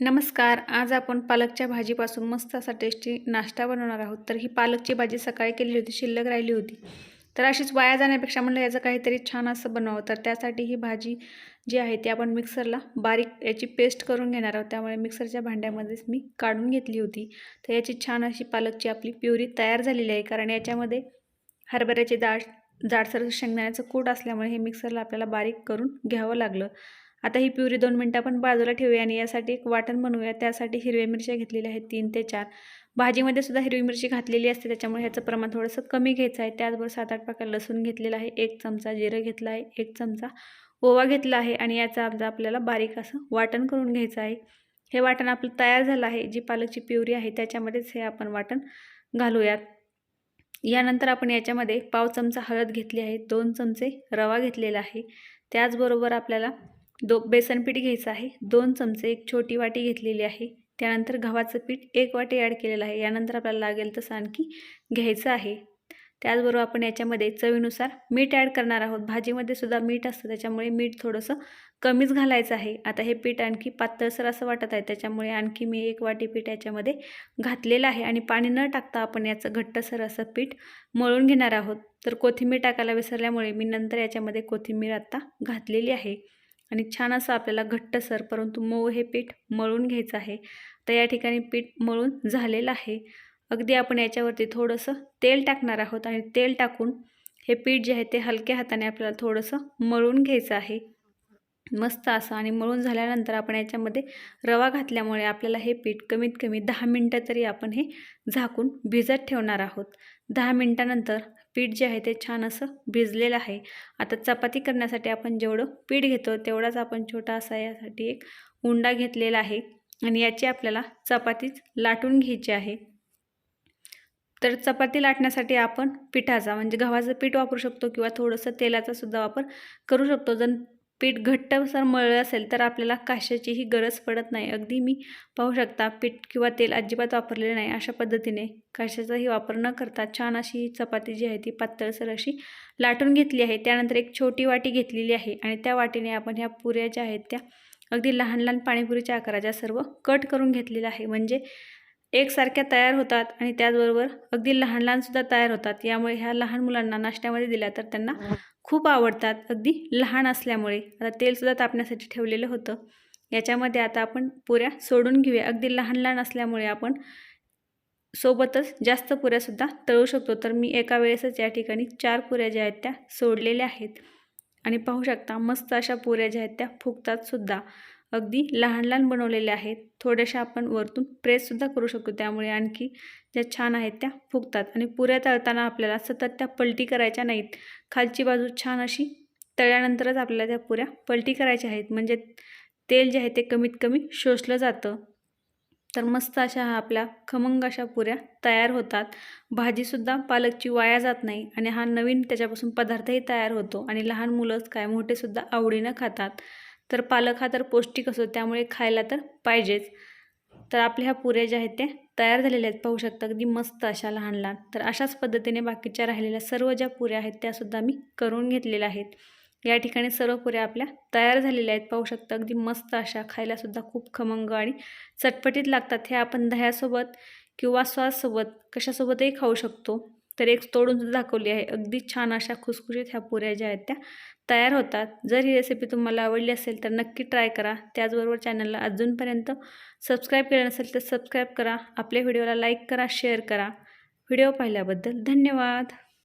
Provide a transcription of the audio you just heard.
नमस्कार. आज आपण पालकच्या भाजीपासून मस्त असा टेस्टी नाश्ता बनवणार आहोत. तर ही पालकची भाजी सकाळी केलेली होती शिल्लक राहिली होती. तर अशीच वाया जाण्यापेक्षा म्हणलं याचं काहीतरी छान असं बनवावं. तर त्यासाठी ही भाजी जी आहे ती आपण मिक्सरला बारीक याची पेस्ट करून घेणार आहोत. त्यामुळे मिक्सरच्या भांड्यामध्येच मी काढून घेतली होती. तर याची छान अशी पालकची आपली प्युरी तयार झालेली आहे. कारण याच्यामध्ये हरभऱ्याची डाळ जाडसर शेंगदाण्याचं कूट असल्यामुळे हे मिक्सरला आपल्याला बारीक करून घ्यावं लागलं. आता ही प्युरी दोन मिनटं आपण बाजूला ठेवूया आणि यासाठी एक वाटण बनवूया. त्यासाठी हिरव्या मिरच्या घेतलेल्या आहेत तीन ते चार. भाजीमध्ये सुद्धा हिरवी मिरची घातलेली असते त्याच्यामुळे ह्याचं प्रमाण थोडंसं कमी घ्यायचं आहे. त्याचबरोबर सात आठ पाकळ्या लसूण घेतलेला आहे एक चमचा जिरं घेतला आहे एक चमचा ओवा घेतला आहे आणि याचा आपला आपल्याला बारीक असं वाटण करून घ्यायचं आहे. हे वाटण आपलं तयार झालं आहे जी पालकची प्युरी आहे त्याच्यामध्येच हे आपण वाटण घालूयात. यानंतर आपण याच्यामध्ये पाव चमचा हळद घेतली आहे दोन चमचे रवा घेतलेला आहे. त्याचबरोबर आपल्याला दो बेसन पीठ घ्यायचं आहे. दोन चमचे एक छोटी वाटी घेतलेली आहे. त्यानंतर गव्हाचं पीठ एक वाटी ॲड केलेलं आहे. यानंतर आपल्याला लागेल तसं आणखी घ्यायचं आहे. त्याचबरोबर आपण याच्यामध्ये चवीनुसार मीठ ॲड करणार आहोत. भाजीमध्ये सुद्धा मीठ असतं त्याच्यामुळे मीठ थोडंसं कमीच घालायचं आहे. आता हे पीठ आणखी पातळसर असं वाटत आहे त्याच्यामुळे आणखी मी एक वाटी पीठ याच्यामध्ये घातलेलं आहे आणि पाणी न टाकता आपण याचं घट्टसर असं पीठ मळून घेणार आहोत. तर कोथिंबीर टाकायला विसरल्यामुळे मी नंतर याच्यामध्ये कोथिंबीर आत्ता घातलेली आहे. आणि छान असं आपल्याला घट्टसर परंतु मऊ हे पीठ मळून घ्यायचं आहे. तर या ठिकाणी पीठ मळून झालेलं आहे. अगदी आपण याच्यावरती थोडंसं तेल टाकणार आहोत आणि तेल टाकून हे पीठ जे आहे ते हलक्या हाताने आपल्याला थोडंसं मळून घ्यायचं आहे. मस्त असं आणि मळून झाल्यानंतर आपण याच्यामध्ये रवा घातल्यामुळे आपल्याला हे पीठ कमीत कमी दहा मिनटं तरी आपण हे झाकून भिजत ठेवणार आहोत. दहा मिनटानंतर पीठ जे आहे ते छान असं भिजलेलं आहे. आता चपाती करण्यासाठी आपण जेवढं पीठ घेतो तेवढाच आपण छोटा असा यासाठी एक उंडा घेतलेला आहे आणि याची आपल्याला चपातीच लाटून घ्यायची आहे. तर चपाती लाटण्यासाठी आपण पिठाचा म्हणजे गव्हाचं पीठ वापरू शकतो किंवा थोडंसं तेलाचा सुद्धा वापर करू शकतो. जर पीठ घट्टसर मळलं असेल तर आपल्याला काशाचीही गरज पडत नाही. अगदी मी पाहू शकता पीठ किंवा तेल अजिबात वापरलेलं नाही अशा पद्धतीने. काशाचाही वापर न करता छान अशी चपाती जी आहे ती पातळसर अशी लाटून घेतली आहे. त्यानंतर एक छोटी वाटी घेतलेली आहे आणि त्या वाटीने आपण ह्या पुऱ्या ज्या आहेत त्या अगदी लहान लहान पाणीपुरीच्या आकाराच्या सर्व कट करून घेतलेल्या आहे. म्हणजे एकसारख्या तयार होतात आणि त्याचबरोबर अगदी लहान लहानसुद्धा तयार होतात. यामुळे ह्या लहान मुलांना नाश्त्यामध्ये दिल्या तर त्यांना खूप आवडतात. अगदी लहान असल्यामुळे. आता तेलसुद्धा तापण्यासाठी ठेवलेलं होतं. याच्यामध्ये आता आपण पुऱ्या सोडून घेऊया. अगदी लहान लहान असल्यामुळे आपण सोबतच जास्त पुऱ्यासुद्धा तळू शकतो. तर मी एका वेळेसच या ठिकाणी चार पुऱ्या ज्या आहेत त्या सोडलेल्या आहेत. आणि पाहू शकता मस्त अशा पुऱ्या ज्या आहेत त्या फुगतात सुद्धा. अगदी लहान लहान बनवलेल्या आहेत. थोड्याशा आपण वरतून प्रेससुद्धा करू शकतो त्यामुळे आणखी ज्या छान आहेत त्या फुगतात. आणि पुऱ्या तळताना आपल्याला सतत त्या पलटी करायच्या नाहीत. खालची बाजू छान अशी तळल्यानंतरच आपल्याला त्या पुऱ्या पलटी करायच्या आहेत. म्हणजे तेल जे आहे ते कमीत कमी शोषलं जातं. तर मस्त अशा हा आपल्या खमंग अशा पुऱ्या तयार होतात. भाजीसुद्धा पालकची वाया जात नाही आणि हा नवीन त्याच्यापासून पदार्थही तयार होतो आणि लहान मुलंच काय मोठेसुद्धा आवडीनं खातात. तर पालक हा तर पौष्टिक असतो त्यामुळे खायला तर पाहिजेच. तर आपल्या ह्या पुऱ्या ज्या आहेत त्या तयार झालेल्या आहेत. पाहू शकता अगदी मस्त अशा लहान लहान तर अशाच पद्धतीने बाकीच्या राहिलेल्या सर्व ज्या पुऱ्या आहेत त्यासुद्धा मी करून घेतलेल्या आहेत. या ठिकाणी सर्व पुऱ्या आपल्या तयार झालेल्या आहेत. पाहू शकता अगदी मस्त अशा खायलासुद्धा खूप खमंग आणि चटपटीत लागतात. हे आपण दह्यासोबत किंवा सॉससोबत कशासोबतही खाऊ शकतो. तर एक तोडून दाखवली आहे. अगदी छान अशा खुसखुशीत ह्या पुऱ्या ज्या आहेत त्या तयार होतात. जर ही रेसिपी तुम्हाला आवडली असेल तर नक्की ट्राय करा. त्याचबरोबर चॅनलला अजूनपर्यंत सबस्क्राईब केलं नसेल तर सबस्क्राईब करा. आपल्या व्हिडिओला लाईक करा शेअर करा. व्हिडिओ पाहिल्याबद्दल धन्यवाद.